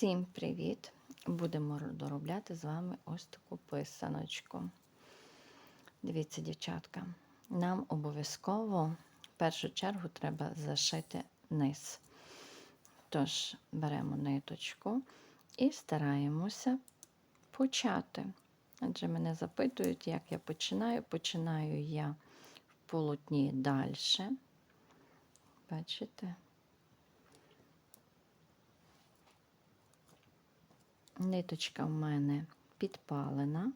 Всім привіт! Будемо доробляти з вами ось таку писаночку. Дивіться, дівчатка, нам обов'язково в першу чергу треба зашити низ. Тож, беремо ниточку і стараємося почати. Адже мене запитують, як я починаю. Починаю я в полотні далі. Бачите? Ниточка в мене підпалена.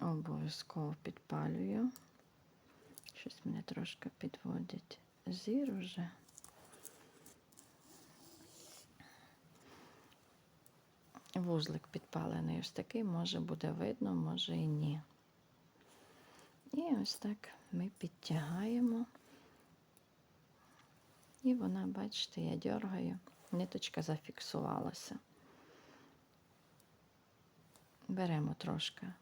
Обов'язково підпалюю. Щось мене трошки підводить зір уже. Вузлик підпалений ось такий, може буде видно, може і ні. І ось так ми підтягаємо. І вона, бачите, я дергаю, ниточка зафіксувалася. Беремо трошки,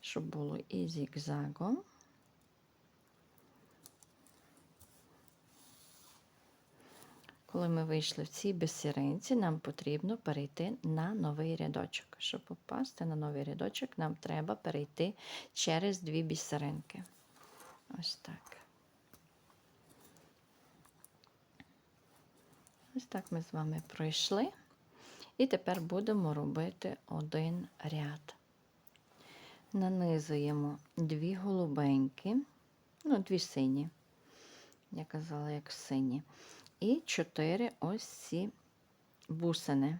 щоб було і зігзагом. Коли ми вийшли в цій бісеринці, нам потрібно перейти на новий рядочок. Щоб попасти на новий рядочок, нам треба перейти через дві бісеринки. Ось так. Ось так ми з вами пройшли. І тепер будемо робити один ряд. Нанизуємо дві голубенькі, ну, дві сині, я казала, як сині, і чотири ось ці бусини.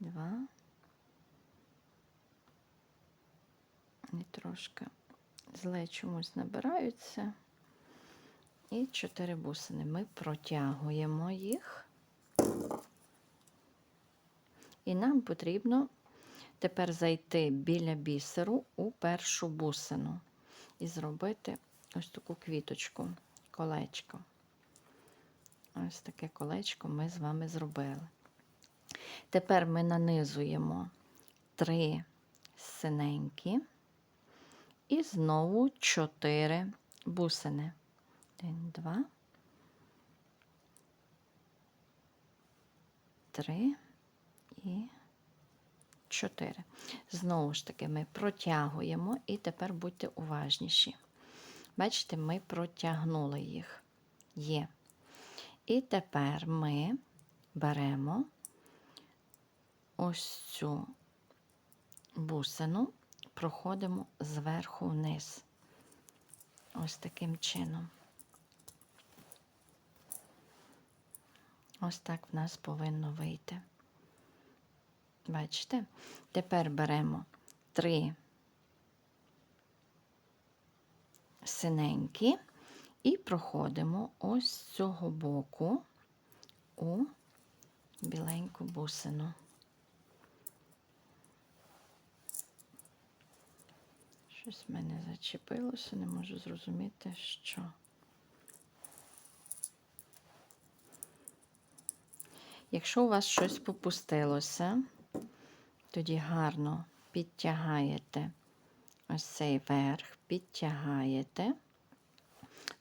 Два. І трошки зле чомусь набираються. І чотири бусини. Ми протягуємо їх. І нам потрібно тепер зайти біля бісеру у першу бусину і зробити ось таку квіточку, колечко. Ось таке колечко ми з вами зробили. Тепер ми нанизуємо три синенькі і знову чотири бусини. Один, два, три і чотири. Знову ж таки, ми протягуємо і тепер будьте уважніші. Бачите, ми протягнули їх. Є. І тепер ми беремо ось цю бусину, проходимо зверху вниз. Ось таким чином. Ось так в нас повинно вийти. Бачите? Тепер беремо три синенькі і проходимо ось з цього боку у біленьку бусину. Щось в мене зачепилося, не можу зрозуміти, що. Якщо у вас щось попустилося, тоді гарно підтягаєте ось цей верх, підтягаєте,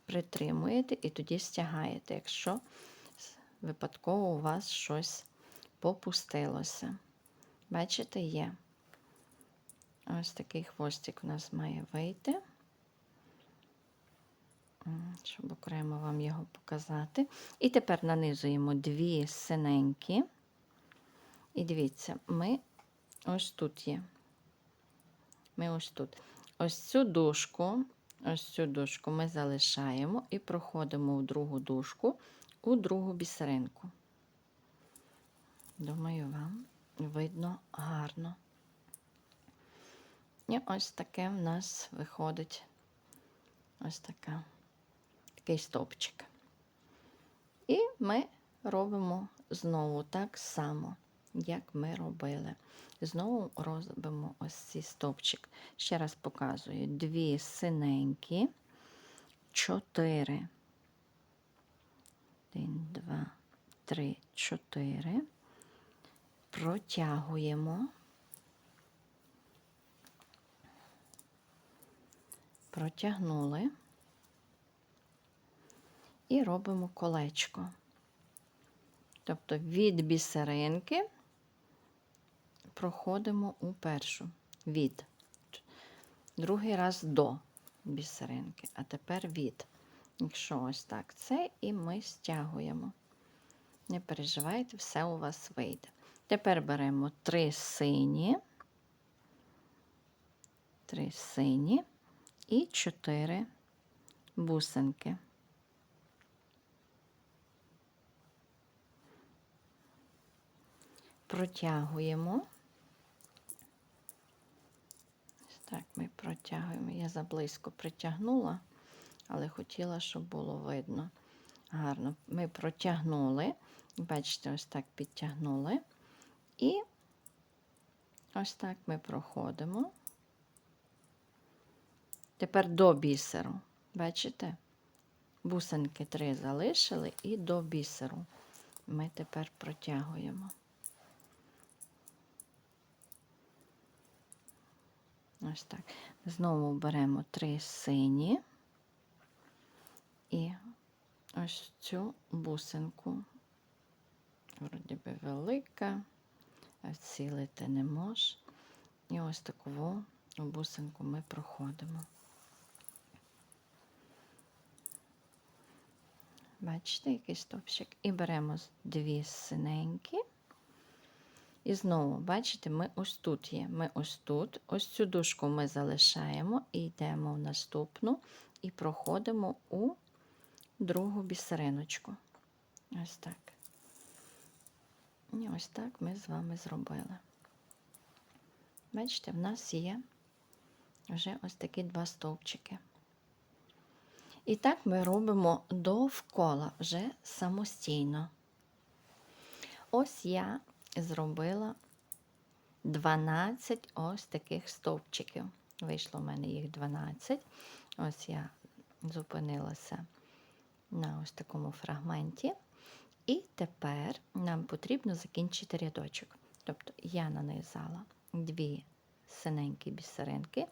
притримуєте і тоді стягаєте, якщо випадково у вас щось попустилося. Бачите, є. Ось такий хвостик у нас має вийти щоб окремо вам його показати. І тепер нанизуємо дві синенькі. І дивіться, ми ось тут є. Ми ось тут. Ось цю дужку, ось цю дужку ми залишаємо і проходимо в другу дужку, у другу бісеринку. Думаю, вам видно гарно. І ось таке в нас виходить ось така такий стовпчик. І ми робимо знову так само, як ми робили. Знову робимо ось цей стовпчик. Ще раз показую: дві синенькі, чотири. Один, два, три, чотири. Протягуємо. Протягнули і робимо колечко. Тобто від бісеринки проходимо у першу від. Другий раз до бісеринки, а тепер від. Якщо ось так це, і ми стягуємо. Не переживайте, все у вас вийде. Тепер беремо три сині, три сині і чотири бусинки. Протягуємо. Ось Так, ми протягуємо. Я заблизько притягнула, але хотіла, щоб було видно. Гарно. Ми протягнули. Бачите, ось так підтягнули. І ось так ми проходимо. Тепер до бісеру. Бачите? Бусинки три залишили і до бісеру. Ми тепер протягуємо. Ось так. Знову беремо три сині і ось цю бусинку. Вроді би велика, а цілити не може. І ось таку бусинку ми проходимо. Бачите, який стовпчик. І беремо дві синенькі. І знову, бачите, ми ось тут є. Ми ось тут. Ось цю дужку ми залишаємо і йдемо в наступну і проходимо у другу бісериночку. Ось так. І ось так ми з вами зробили. Бачите, в нас є вже ось такі два стовпчики. І так ми робимо довкола вже самостійно. Ось я зробила 12 ось таких стовпчиків. Вийшло в мене їх 12. Ось я зупинилася на ось такому фрагменті. І тепер нам потрібно закінчити рядочок. Тобто я нанизала дві синенькі бісеринки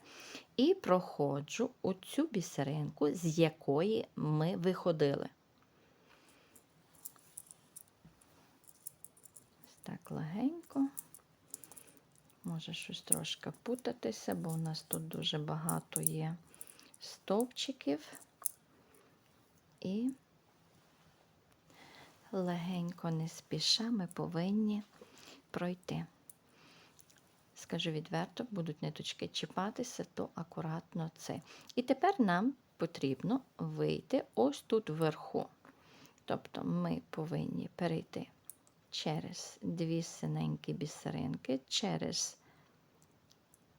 і проходжу оцю бісеринку, з якої ми виходили. Так легенько. Може щось трошки путатися, бо у нас тут дуже багато є стовпчиків. І легенько, не спіша, ми повинні пройти. Скажу відверто, будуть ниточки чіпатися, то акуратно це. І тепер нам потрібно вийти ось тут вверху. Тобто ми повинні перейти через дві синенькі бісеринки, через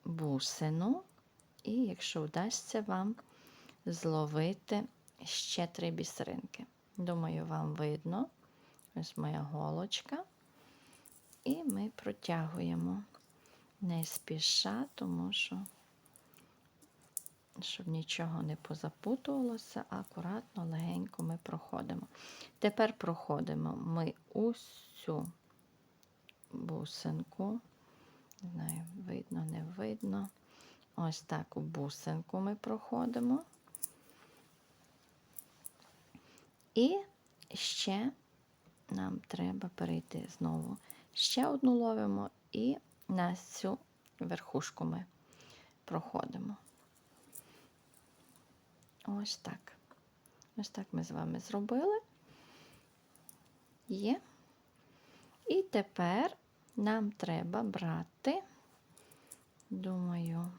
бусину, і, якщо вдасться вам зловити ще три бісеринки. Думаю, вам видно. Ось моя голочка. І ми протягуємо не спіша, тому що, щоб нічого не позапутувалося, акуратно, легенько ми проходимо. Тепер проходимо ми усю бусинку. Не знаю, видно, не видно. Ось так у бусинку ми проходимо. І ще нам треба перейти знову. Ще одну ловимо і на цю верхушку ми проходимо. Ось так. Ось так ми з вами зробили. Є. І тепер нам треба брати, думаю,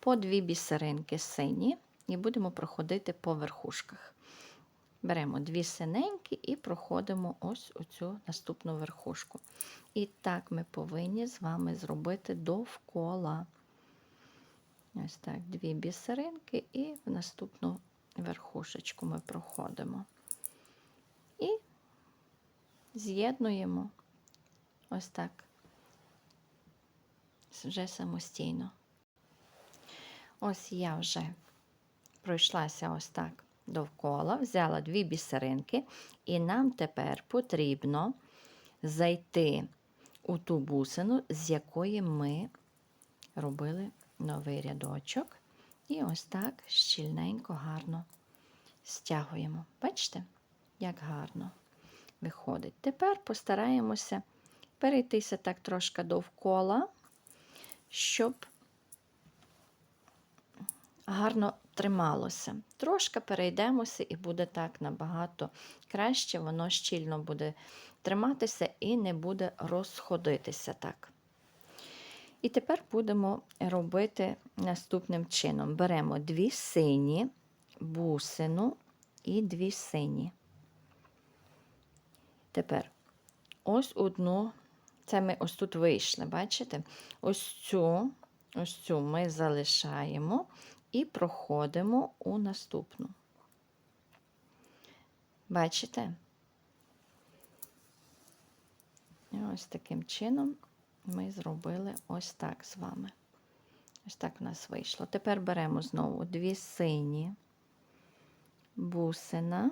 по дві бісеринки сині і будемо проходити по верхушках. Беремо дві синенькі і проходимо ось оцю наступну верхушку. І так ми повинні з вами зробити довкола. Ось так, дві бісеринки, і в наступну верхушечку ми проходимо. І з'єднуємо ось так, вже самостійно. Ось я вже пройшлася ось так довкола, взяла дві бісеринки, і нам тепер потрібно зайти у ту бусину, з якої ми робили новий рядочок. І ось так щільненько, гарно стягуємо. Бачите, як гарно виходить. Тепер постараємося перейтися так трошки довкола, щоб гарно трималося. Трошки перейдемося, і буде так набагато краще, воно щільно буде триматися і не буде розходитися так. І тепер будемо робити наступним чином: беремо дві сині бусину і дві сині. Тепер ось одну, це ми ось тут вийшли, бачите? Ось цю, ось цю ми залишаємо і проходимо у наступну. Бачите? Ось таким чином ми зробили ось так з вами. Ось так в нас вийшло. Тепер беремо знову дві сині бусина,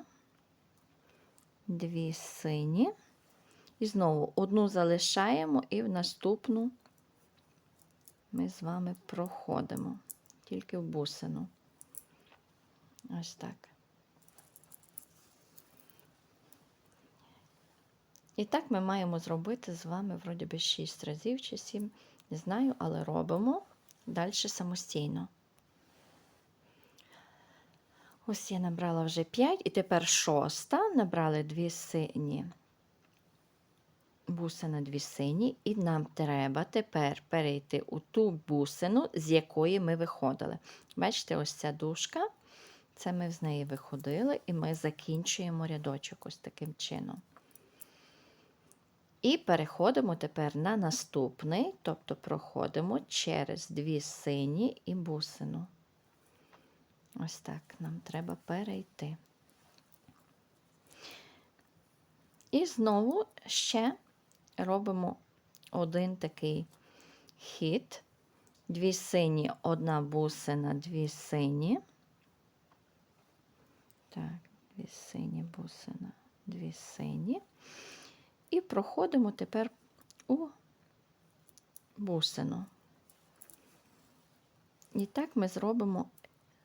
дві сині. І знову одну залишаємо, і в наступну ми з вами проходимо, тільки в бусину. Ось так. І так ми маємо зробити з вами, вроді би, 6 разів чи 7, не знаю, але робимо далі самостійно. Ось я набрала вже 5, і тепер шоста, набрали дві сині, бусина дві сині, і нам треба тепер перейти у ту бусину, з якої ми виходили. Бачите, ось ця дужка, це ми з неї виходили, і ми закінчуємо рядочок ось таким чином. І переходимо тепер на наступний, тобто проходимо через дві сині і бусину. Ось так нам треба перейти. І знову ще робимо один такий хід. Дві сині, одна бусина, дві сині. Так, дві сині бусина, дві сині. І проходимо тепер у бусину. І так ми зробимо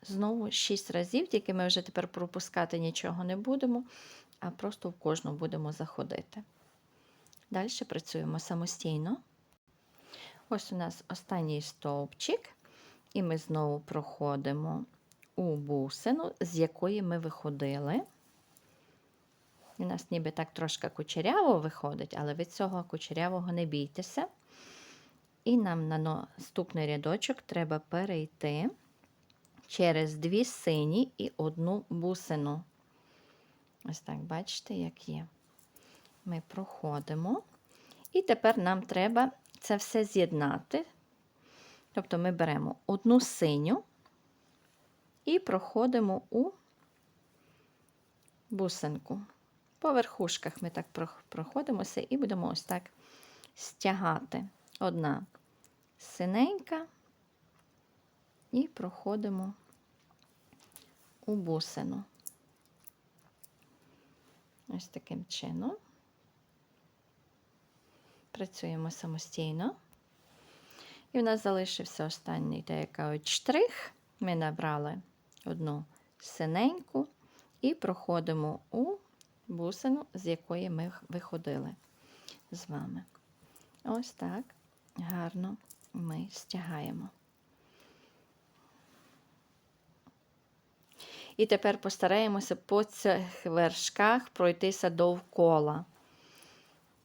знову 6 разів, тільки ми вже тепер пропускати нічого не будемо, а просто в кожну будемо заходити. Далі працюємо самостійно. Ось у нас останній стовпчик, і ми знову проходимо у бусину, з якої ми виходили. У нас ніби так трошки кучеряво виходить, але від цього кучерявого не бійтеся. І нам на наступний рядочок треба перейти через дві сині і одну бусину. Ось так, бачите, як є. Ми проходимо. І тепер нам треба це все з'єднати. Тобто ми беремо одну синю і проходимо у бусинку. По верхушках ми так проходимося і будемо ось так стягати. Одна синенька і проходимо у бусину. Ось таким чином. Працюємо самостійно. І в нас залишився останній деякий штрих. Ми набрали одну синеньку і проходимо у бусину, з якої ми виходили з вами. Ось так гарно ми стягаємо. І тепер постараємося по цих вершках пройтися довкола.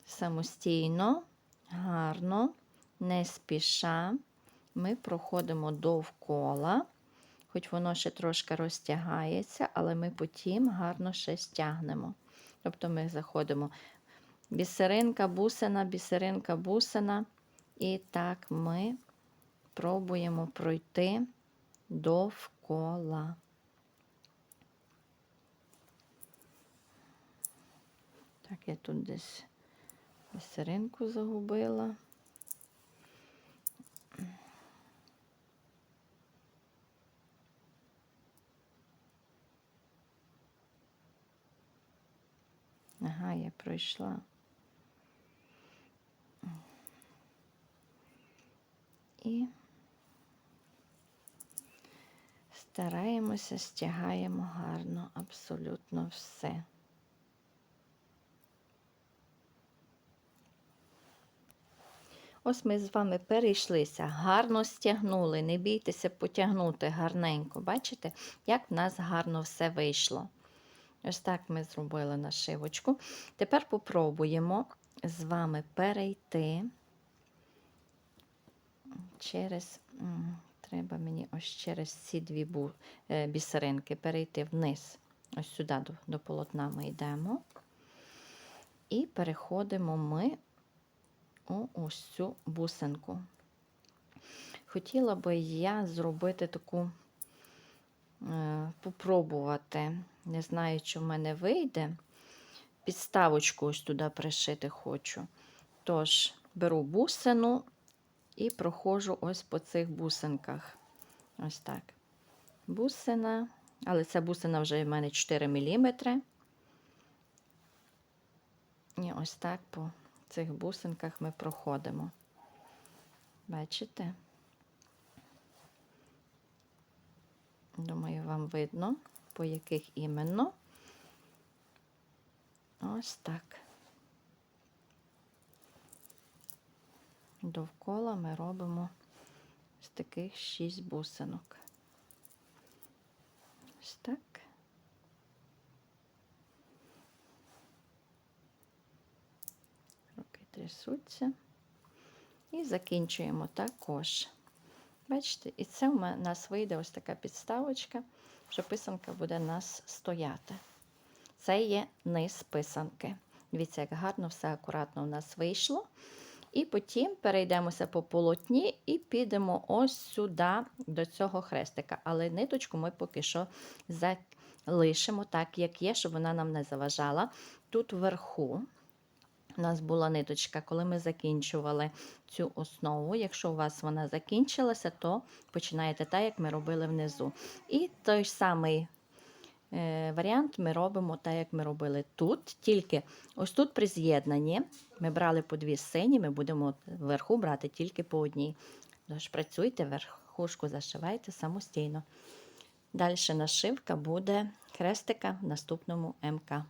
Самостійно, гарно, не спіша. Ми проходимо довкола, хоч воно ще трошки розтягається, але ми потім гарно ще стягнемо. Тобто ми заходимо бісеринка, бусина, бісеринка, бусина. І так ми пробуємо пройти довкола. Так, я тут десь бісеринку загубила. Ага, я пройшла. І Стараємося, стягаємо гарно абсолютно все. Ось ми з вами перейшлися, гарно стягнули, не бійтеся потягнути гарненько. Бачите, як в нас гарно все вийшло. Ось так ми зробили нашивочку. Тепер попробуємо з вами перейти через, треба мені ось через ці дві е, бісеринки перейти вниз. Ось сюди до, до полотна ми йдемо. І переходимо ми у ось цю бусинку. Хотіла би я зробити таку, попробувати, не знаю, чи в мене вийде. Підставочку ось туди пришити хочу. Тож, беру бусину і проходжу ось по цих бусинках. Ось так. Бусина, але ця бусина вже в мене 4 мм. І ось так по цих бусинках ми проходимо. Бачите? Думаю, вам видно, по яких іменно. Ось так. Довкола ми робимо з таких шість бусинок. Ось так. Руки трясуться. І закінчуємо також. Бачите, і це у нас вийде ось така підставочка, що писанка буде у нас стояти. Це є низ писанки. Дивіться, як гарно все акуратно у нас вийшло. І потім перейдемося по полотні і підемо ось сюди, до цього хрестика. Але ниточку ми поки що залишимо так, як є, щоб вона нам не заважала. Тут вверху у нас була ниточка, коли ми закінчували цю основу. Якщо у вас вона закінчилася, то починаєте так, як ми робили внизу. І той самий е, варіант ми робимо так, як ми робили тут. Тільки ось тут при з'єднанні ми брали по дві сині, ми будемо вверху брати тільки по одній. Тож працюйте, верхушку зашивайте самостійно. Далі нашивка буде хрестика в наступному МК.